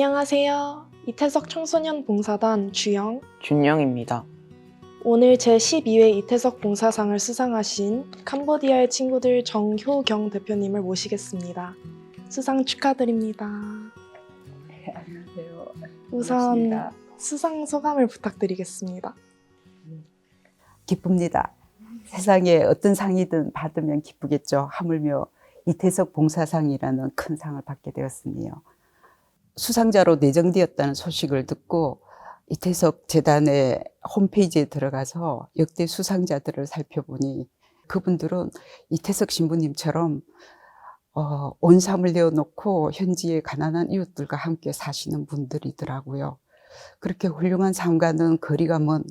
안녕하세요. 이태석 청소년 봉사단 주영. 준영입니다. 오늘 제12회 이태석 봉사상을 수상하신 캄보디아의 친구들 정효경 대표님을 모시겠습니다. 수상 축하드립니다. 안녕하세요. 우선 반갑습니다. 수상 소감을 부탁드리겠습니다. 기쁩니다. 세상에 어떤 상이든 받으면 기쁘겠죠. 하물며 이태석 봉사상이라는 큰 상을 받게 되었으니요. 수상자로 내정되었다는 소식을 듣고 이태석 재단의 홈페이지에 들어가서 역대 수상자들을 살펴보니 그분들은 이태석 신부님처럼 어, 온 삶을 내어놓고 현지의 가난한 이웃들과 함께 사시는 분들이더라고요. 그렇게 훌륭한 삶과는 거리가 먼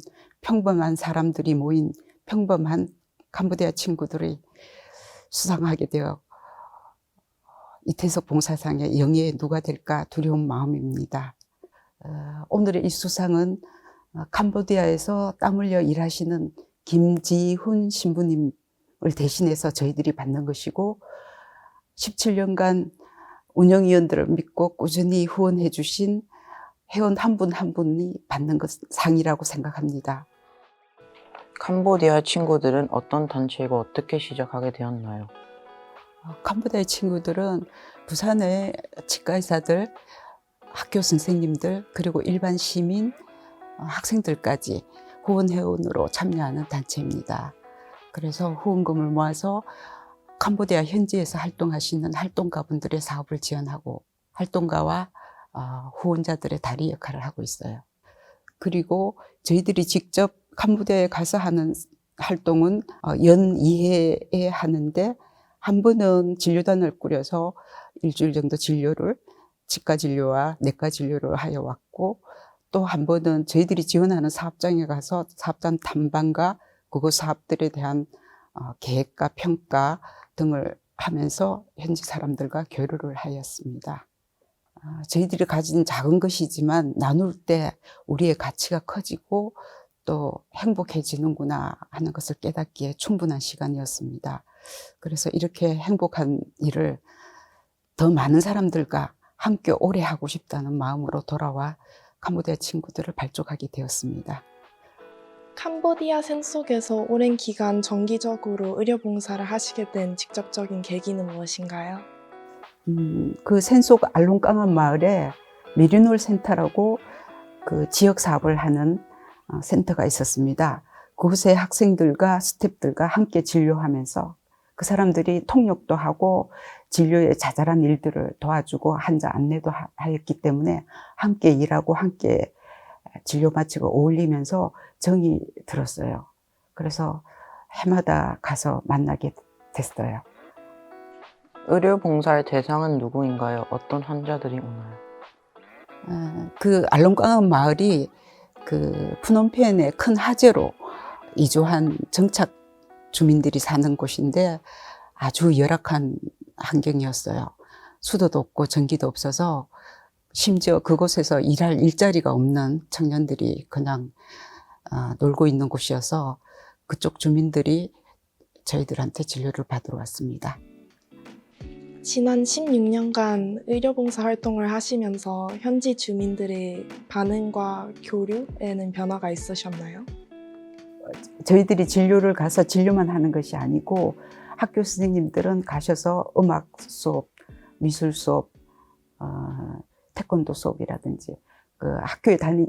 평범한 사람들이 모인 평범한 캄보디아 친구들이 수상하게 되어 이태석 봉사상의 영예에 누가 될까 두려운 마음입니다. 어, 오늘의 이 수상은 어, 캄보디아에서 땀 흘려 일하시는 김지훈 신부님을 대신해서 저희들이 받는 것이고 17년간 운영위원들을 믿고 꾸준히 후원해 주신 회원 한 분한 분이 받는 것 상이라고 생각합니다. 캄보디아 친구들은 어떤 단체이고 어떻게 시작하게 되었나요? 어, 캄보디아 친구들은 부산의 치과의사들, 학교 선생님들, 그리고 일반 시민, 어, 학생들까지 후원 회원으로 참여하는 단체입니다. 그래서 후원금을 모아서 캄보디아 현지에서 활동하시는 활동가분들의 사업을 지원하고 활동가와 어, 후원자들의 다리 역할을 하고 있어요. 그리고 저희들이 직접 캄보디아에 가서 하는 활동은 어, 연 2회에 하는데 한 번은 진료단을 꾸려서 일주일 정도 진료를 치과 진료와 내과 진료를 하여 왔고 또 한 번은 저희들이 지원하는 사업장에 가서 사업장 탐방과 그거 사업들에 대한 어, 계획과 평가 등을 하면서 현지 사람들과 교류를 하였습니다. 아, 저희들이 가진 작은 것이지만 나눌 때 우리의 가치가 커지고 또 행복해지는구나 하는 것을 깨닫기에 충분한 시간이었습니다. 그래서 이렇게 행복한 일을 더 많은 사람들과 함께 오래 하고 싶다는 마음으로 돌아와 캄보디아 친구들을 발족하게 되었습니다. 캄보디아 생 속에서 오랜 기간 정기적으로 의료 봉사를 하시게 된 직접적인 계기는 무엇인가요? 음, 그 센속 알롱깡한 마을에 메리놀 센터라고 그 지역 사업을 하는 어, 센터가 있었습니다. 그곳의 학생들과 스태프들과 함께 진료하면서 그 사람들이 통역도 하고 진료에 자잘한 일들을 도와주고 환자 안내도 하- 하였기 때문에 함께 일하고 함께 진료 마치고 어울리면서 정이 들었어요. 그래서 해마다 가서 만나게 됐어요. 의료 봉사의 대상은 누구인가요? 어떤 환자들이 오나요? 어, 그 알롱강은 마을이 그 푸놈펜의 큰 하재로 이주한 정착 주민들이 사는 곳인데 아주 열악한 환경이었어요. 수도도 없고 전기도 없어서 심지어 그곳에서 일할 일자리가 없는 청년들이 그냥 어, 놀고 있는 곳이어서 그쪽 주민들이 저희들한테 진료를 받으러 왔습니다. 지난 16년간 의료봉사 활동을 하시면서 현지 주민들의 반응과 교류에는 변화가 있으셨나요? 저희들이 진료를 가서 진료만 하는 것이 아니고 학교 선생님들은 가셔서 음악 수업, 미술 수업, 어, 태권도 수업이라든지 그 학교에 다니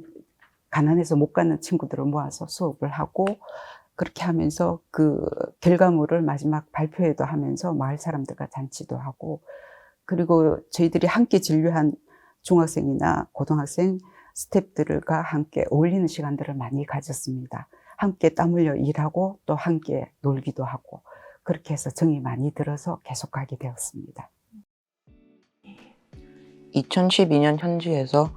가난해서 못 가는 친구들을 모아서 수업을 하고 그렇게 하면서 그 결과물을 마지막 발표회도 하면서 마을 사람들과 잔치도 하고 그리고 저희들이 함께 진료한 중학생이나 고등학생 스탭들과 함께 어울리는 시간들을 많이 가졌습니다. 함께 땀 흘려 일하고 또 함께 놀기도 하고 그렇게 해서 정이 많이 들어서 계속 가게 되었습니다. 2012년 현지에서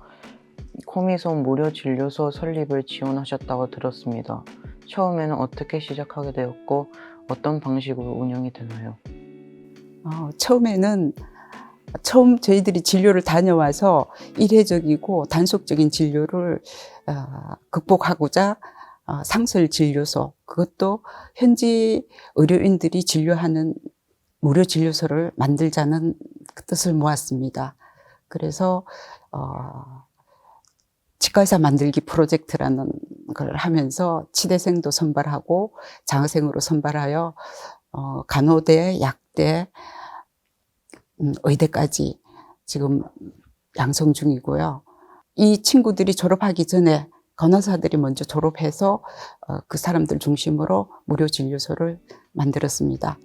코미손 무료 진료소 설립을 지원하셨다고 들었습니다. 처음에는 어떻게 시작하게 되었고 어떤 방식으로 운영이 되나요? 어, 처음에는 처음 저희들이 진료를 다녀와서 일회적이고 단속적인 진료를 어, 극복하고자 어, 상설 진료소 그것도 현지 의료인들이 진료하는 무료 진료소를 만들자는 그 뜻을 모았습니다. 그래서 어, 치과의사 만들기 프로젝트라는 걸 하면서 치대생도 선발하고 장학생으로 선발하여 어, 간호대, 약대, 음, 의대까지 지금 양성 중이고요. 이 친구들이 졸업하기 전에 간호사들이 먼저 졸업해서 어, 그 사람들 중심으로 무료 진료소를 만들었습니다.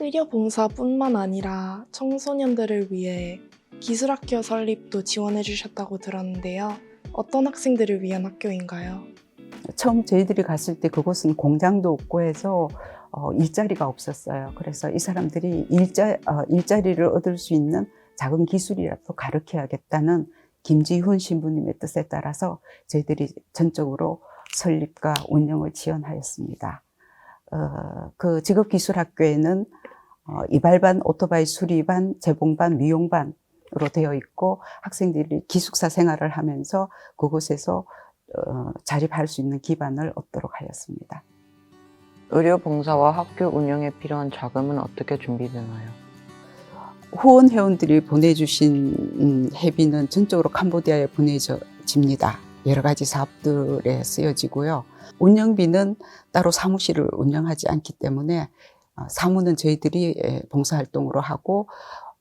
의료봉사뿐만 아니라 청소년들을 위해 기술학교 설립도 지원해 주셨다고 들었는데요. 어떤 학생들을 위한 학교인가요? 처음 저희들이 갔을 때 그곳은 공장도 없고 해서 어, 일자리가 없었어요. 그래서 이 사람들이 일자, 어, 일자리를 얻을 수 있는 작은 기술이라도 가르쳐야겠다는 김지훈 신부님의 뜻에 따라서 저희들이 전적으로 설립과 운영을 지원하였습니다. 어, 그 직업기술학교에는 어, 이발반, 오토바이 수리반, 재봉반, 미용반으로 되어 있고 학생들이 기숙사 생활을 하면서 그곳에서 어, 자립할 수 있는 기반을 얻도록 하였습니다. 의료 봉사와 학교 운영에 필요한 자금은 어떻게 준비되나요? 후원 회원들이 보내주신 음, 회비는 전적으로 캄보디아에 보내집니다. 여러 가지 사업들에 쓰여지고요. 운영비는 따로 사무실을 운영하지 않기 때문에 어, 사무는 저희들이 예, 봉사활동으로 하고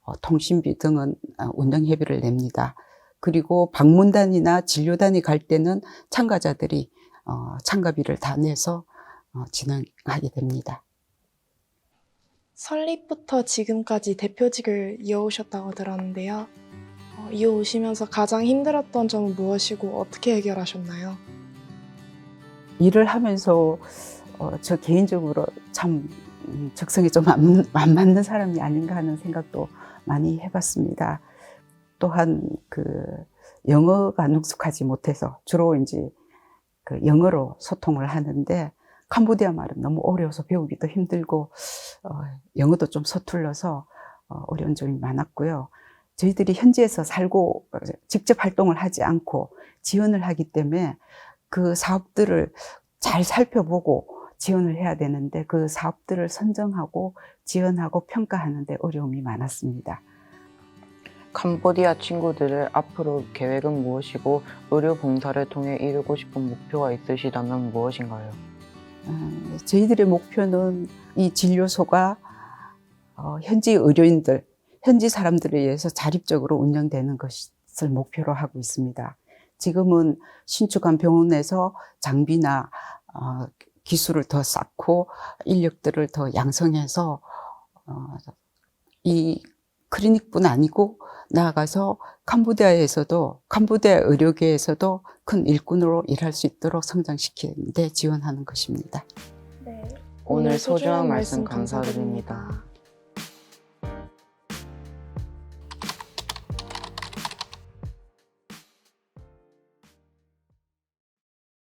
어, 통신비 등은 어, 운영회비를 냅니다. 그리고 방문단이나 진료단이 갈 때는 참가자들이 어, 참가비를 다 내서 어, 진행하게 됩니다. 설립부터 지금까지 대표직을 이어오셨다고 들었는데요. 어, 이어오시면서 가장 힘들었던 점은 무엇이고 어떻게 해결하셨나요? 일을 하면서 어, 저 개인적으로 참 음, 적성에 좀안 안 맞는 사람이 아닌가 하는 생각도 많이 해봤습니다. 또한 그 영어가 능숙하지 못해서 주로 이제 그 영어로 소통을 하는데 캄보디아 말은 너무 어려워서 배우기도 힘들고 어, 영어도 좀 서툴러서 어, 어려운 점이 많았고요. 저희들이 현지에서 살고 어, 직접 활동을 하지 않고 지원을 하기 때문에 그 사업들을 잘 살펴보고 지원을 해야 되는데 그 사업들을 선정하고 지원하고 평가하는데 어려움이 많았습니다. 캄보디아 친구들의 앞으로 계획은 무엇이고 의료 봉사를 통해 이루고 싶은 목표가 있으시다면 무엇인가요? 어, 저희들의 목표는 이 진료소가 어, 현지 의료인들, 현지 사람들에 의해서 자립적으로 운영되는 것을 목표로 하고 있습니다. 지금은 신축한 병원에서 장비나 어, 기술을 더 쌓고 인력들을 더 양성해서 어, 이 클리닉뿐 아니고 나아가서 캄보디아에서도 캄보디아 의료계에서도 큰 일꾼으로 일할 수 있도록 성장시키는 데 지원하는 것입니다. 네. 오늘 소중한 말씀 감사드립니다.